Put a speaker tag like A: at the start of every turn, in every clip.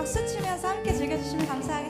A: 박수 치면서 함께 즐겨주시면 감사하겠습니다.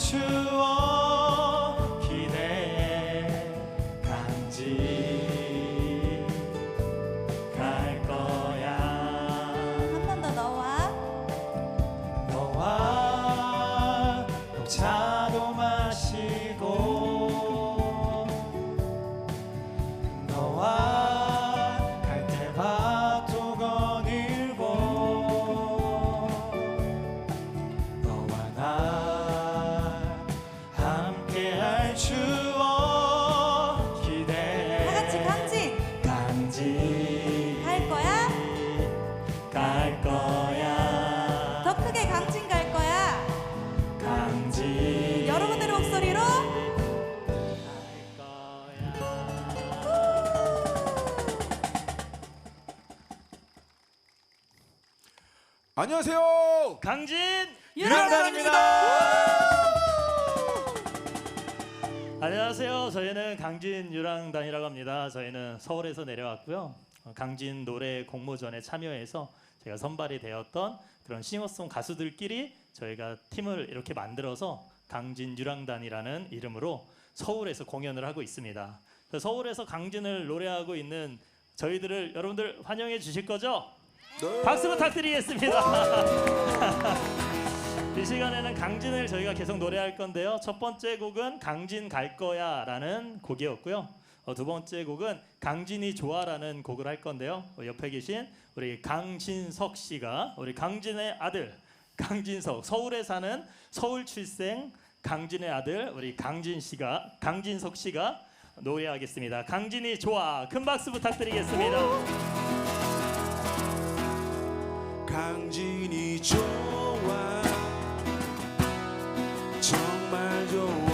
B: 함
C: 안녕하세요.
D: 강진
A: 유랑단입니다.
D: 안녕하세요. 저희는 강진 유랑단이라고 합니다. 저희는 서울에서 내려왔고요. 어, 강진 노래 공모전에 참여해서 제가 선발이 되었던 그런 싱어송 가수들끼리 저희가 팀을 이렇게 만들어서 강진 유랑단이라는 이름으로 서울에서 공연을 하고 있습니다. 그래서 서울에서 강진을 노래하고 있는 저희들을 여러분들 환영해 주실 거죠?
C: 네.
D: 박수 부탁드리겠습니다. 이 시간에는 강진을 저희가 계속 노래할 건데요. 첫 번째 곡은 강진 갈 거야라는 곡이었고요. 어, 두 번째 곡은 강진이 좋아라는 곡을 할 건데요. 어, 옆에 계신 우리 강진석 씨가 우리 강진의 아들 강진석 서울에 사는 서울 출생 강진의 아들 우리 강진 씨가 강진석 씨가 노래하겠습니다. 강진이 좋아 큰 박수 부탁드리겠습니다.
C: 강진이 좋아. 정말 좋아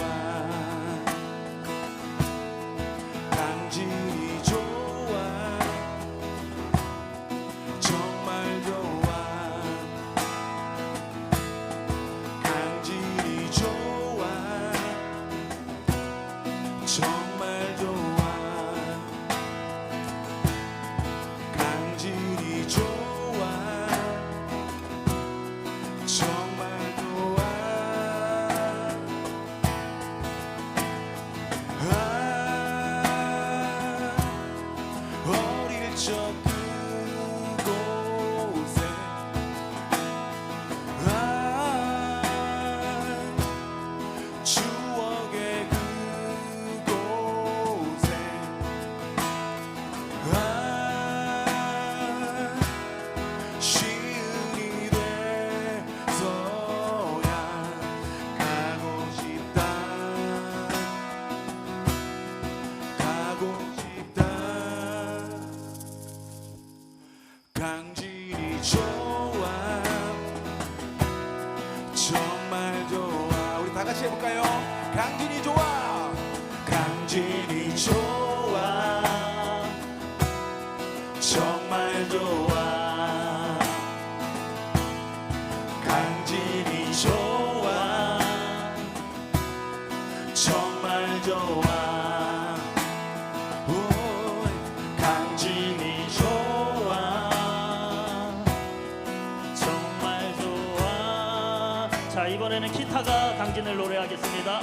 D: 자 이번에는 기타가 강진을 노래하겠습니다.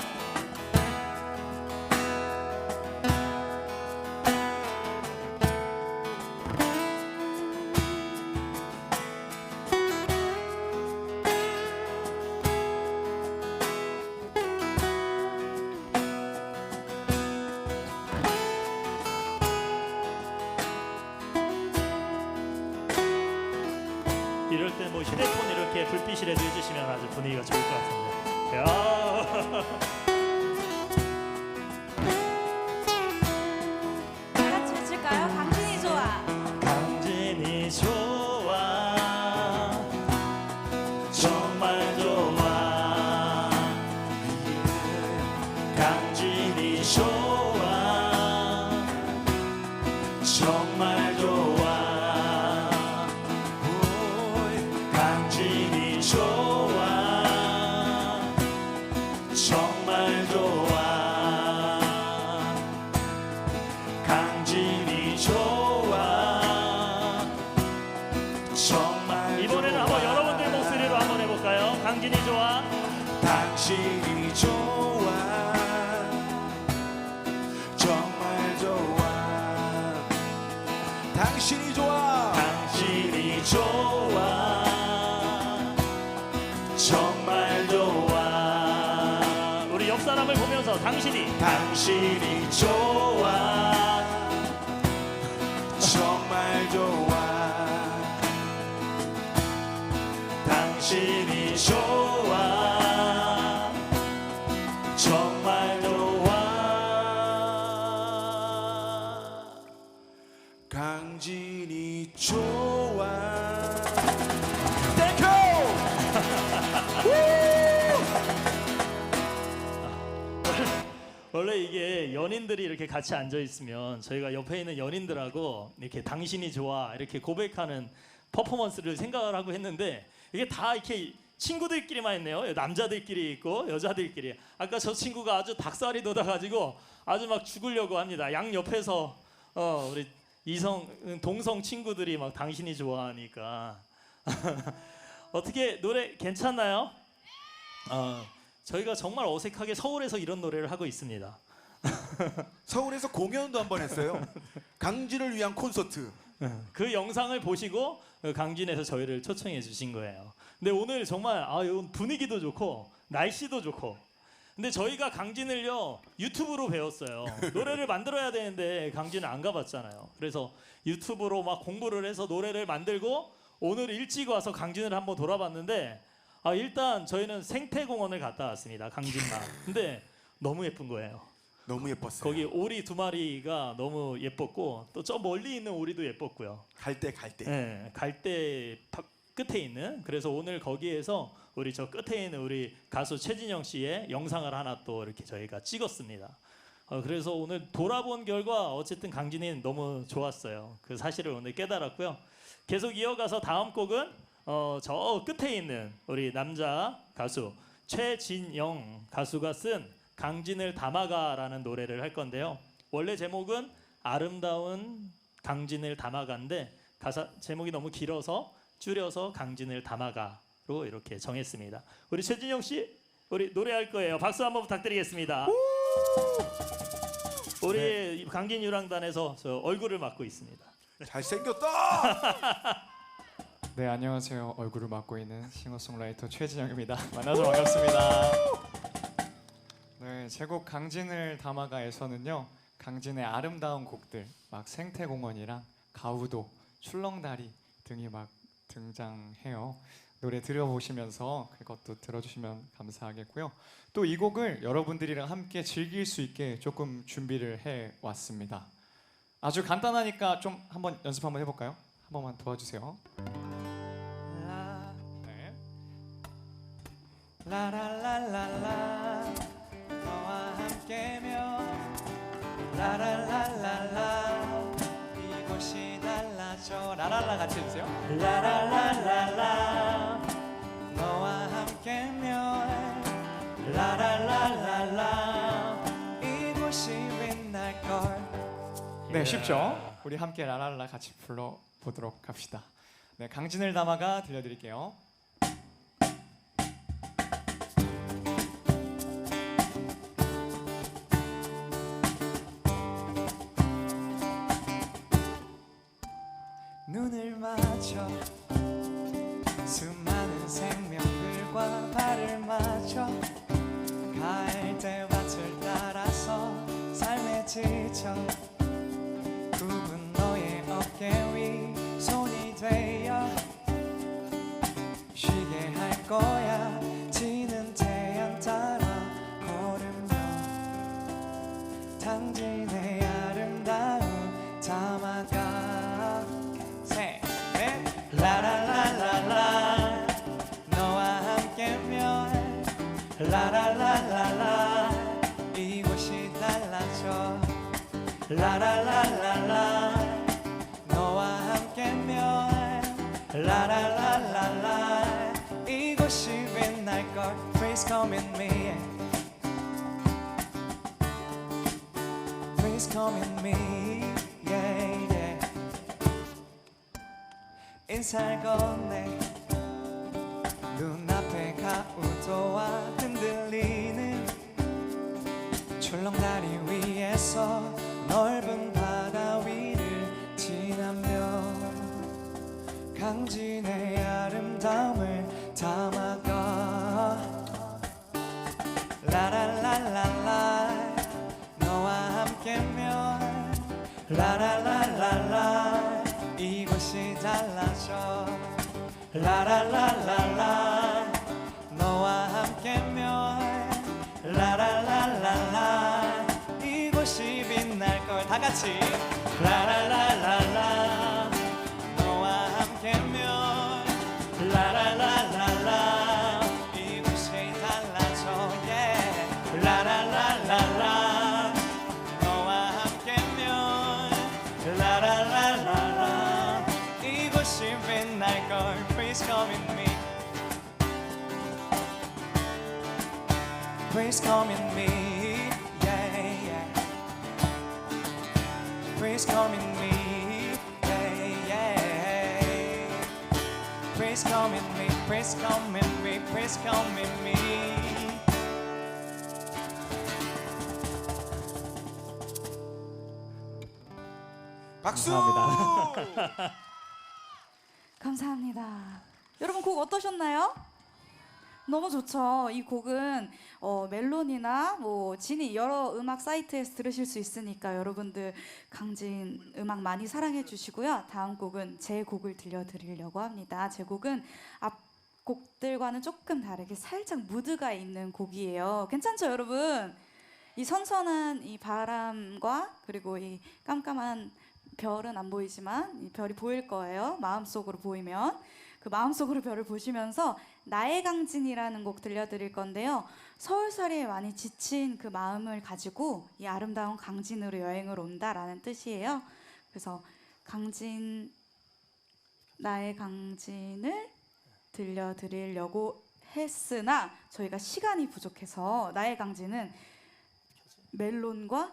A: 강진이 좋아?
C: 당신이 좋아. 정말 좋아. 당신이 좋아.
D: 당신이 좋아. 정말 좋아. 우리 옆 사람을 보면서 당신이
C: 당신이 좋아 강진이 좋아 땡큐
D: 원래 이게 연인들이 이렇게 같이 앉아 있으면 저희가 옆에 있는 연인들하고 이렇게 당신이 좋아 이렇게 고백하는 퍼포먼스를 생각을 하고 했는데 이게 다 이렇게 친구들끼리만 있네요. 남자들끼리 있고 여자들끼리. 아까 저 친구가 아주 닭살이 돋아가지고 아주 막 죽으려고 합니다. 양 옆에서 어 우리 이성 동성 친구들이 막 당신이 좋아하니까 어떻게 노래 괜찮나요? 어, 저희가 정말 어색하게 서울에서 이런 노래를 하고 있습니다.
C: 서울에서 공연도 한 번 했어요 강진을 위한 콘서트
D: 그 영상을 보시고 강진에서 저희를 초청해 주신 거예요. 근데 오늘 정말 아 분위기도 좋고 날씨도 좋고. 근데 저희가 강진을요 유튜브로 배웠어요. 노래를 만들어야 되는데 강진을 안 가봤잖아요. 그래서 유튜브로 막 공부를 해서 노래를 만들고 오늘 일찍 와서 강진을 한번 돌아봤는데 아 일단 저희는 생태공원을 갔다 왔습니다. 강진만. 근데 너무 예쁜 거예요.
C: 너무 예뻤어요
D: 거기 오리 두 마리가 너무 예뻤고 또 저 멀리 있는 오리도 예뻤고요.
C: 갈 때 갈 때
D: 네, 갈대 파- 끝에 있는 그래서 오늘 거기에서 우리 저 끝에 있는 우리 가수 최진영 씨의 영상을 하나 또 이렇게 저희가 찍었습니다. 어, 그래서 오늘 돌아본 결과 어쨌든 강진이 너무 좋았어요. 그 사실을 오늘 깨달았고요. 계속 이어가서 다음 곡은 어, 저 끝에 있는 우리 남자 가수 최진영 가수가 쓴 강진을 담아가라는 노래를 할 건데요. 원래 제목은 아름다운 강진을 담아가인데 가사 제목이 너무 길어서 줄여서 강진을 담아가로 이렇게 정했습니다. 우리 최진영 씨 우리 노래할 거예요. 박수 한번 부탁드리겠습니다. 우리 강진 유랑단에서 저 얼굴을 맡고 있습니다.
C: 잘생겼다.
B: 네 안녕하세요 얼굴을 맡고 있는 싱어송라이터 최진영입니다 만나서 반갑습니다 네 제곡 강진을 담아가에서는요 강진의 아름다운 곡들 막 생태공원이랑 가우도 출렁다리 등이 막 등장해요. 노래 들어보시면서 그것도 들어주시면 감사하겠고요. 또 이 곡을 여러분들이랑 함께 즐길 수 있게 조금 준비를 해 왔습니다. 아주 간단하니까 좀 한번 연습 한번 해볼까요? 한 번만 도와주세요. 네. 라라라라라. 너와 함께면 라라라라라 라라라 같이 해주세요. 라라라라라. 너와 함께면 라라라라라. 이곳이 빛날 걸. 네 쉽죠? 우리 함께 라라라 같이 불러 보도록 합시다. 네 강진을 담아가 들려드릴게요 당진의 아름다움 담아가. 셋넷 라라라라라. 너와 함께면 라라라라라. 이곳이 달라져. 라라라라라. 너와 함께면 라라라라라. 이곳이 빛날 걸. Please come in me In me yeah, yeah. 인사를 건네 눈앞에 가우도와 흔들리는 출렁다리 위에서 라라라라라 이곳이 달라져. 라라라라라 너와 함께면 라라라라라 이곳이 빛날 걸 다 같이. 라라라라라 Please come in me yeah, yeah. Please come in me yeah, yeah. Please come in me Please come in me Please come in me
C: 박수.
B: 감사합니다.
A: 감사합니다. 여러분 곡 어떠셨나요? 너무 좋죠. 이 곡은 어, 멜론이나 뭐 지니 여러 음악 사이트에서 들으실 수 있으니까 여러분들 강진 음악 많이 사랑해 주시고요. 다음 곡은 제 곡을 들려드리려고 합니다. 제 곡은 앞 곡들과는 조금 다르게 살짝 무드가 있는 곡이에요. 괜찮죠, 여러분? 이 선선한 이 바람과 그리고 이 깜깜한 별은 안 보이지만 이 별이 보일 거예요. 마음속으로 보이면 그 마음속으로 별을 보시면서 나의 강진이라는 곡 들려드릴 건데요. 서울살이에 많이 지친 그 마음을 가지고 이 아름다운 강진으로 여행을 온다라는 뜻이에요. 그래서 강진 나의 강진을 들려드리려고 했으나 저희가 시간이 부족해서 나의 강진은 멜론과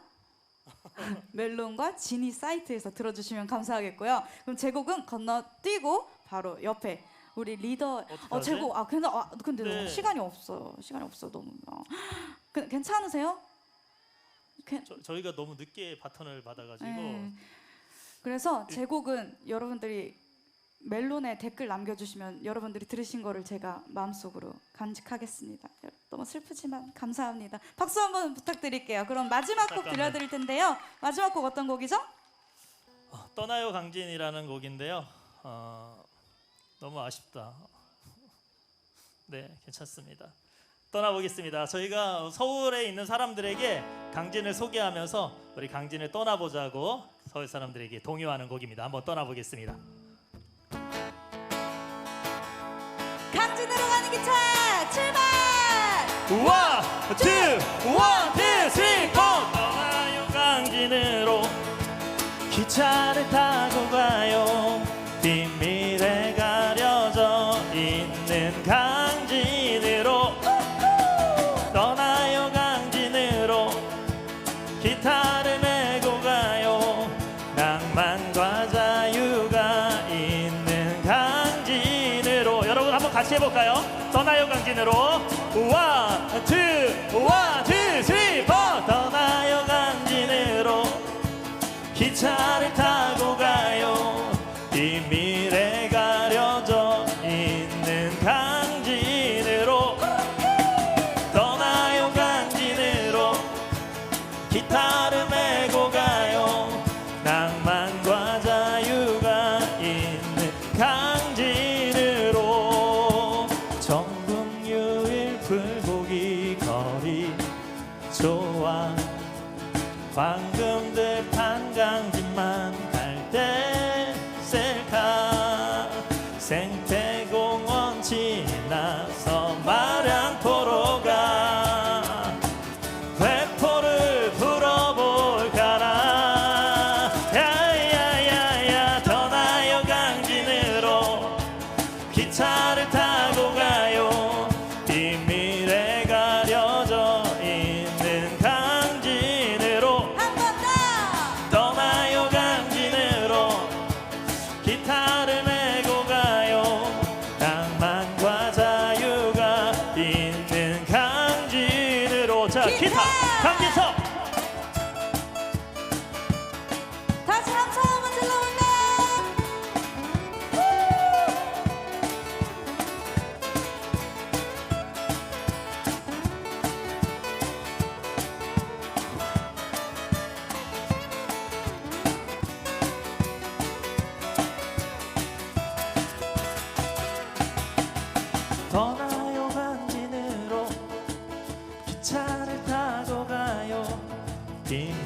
A: 멜론과 지니 사이트에서 들어주시면 감사하겠고요. 그럼 제 곡은 건너뛰고 바로 옆에 우리 리더
D: 어 하지?
A: 제곡 아 근데 아, 근데
D: 네.
A: 너무 시간이 없어 시간이 없어 너무 어. 그, 괜찮으세요? 괜-
D: 저, 저희가 너무 늦게 바톤을 받아가지고
A: 네. 그래서 제 곡은 여러분들이 멜론에 댓글 남겨주시면 여러분들이 들으신 거를 제가 마음속으로 간직하겠습니다. 너무 슬프지만 감사합니다. 박수 한번 부탁드릴게요. 그럼 마지막 곡
D: 잠깐만.
A: 들려드릴 텐데요. 마지막 곡 어떤 곡이죠?
D: 어, 떠나요 강진이라는 곡인데요. 어, 너무 아쉽다. 네, 괜찮습니다. 떠나보겠습니다. 저희가 서울에 있는 사람들에게 강진을 소개하면서 우리 강진을 떠나보자고 서울 사람들에게 동요하는 곡입니다. 한번 떠나보겠습니다.
A: 강진으로 가는 기차 출발!
D: 원, 투, 원, 투, 쓰리, 포. 떠나요 강진으로 기차를 타고 같이 해볼까요? 떠나요 강진으로 원, 투, 원, 투, 쓰리, 포 떠나요 강진으로 기차를 타고 좋아. 황금 들 기타 비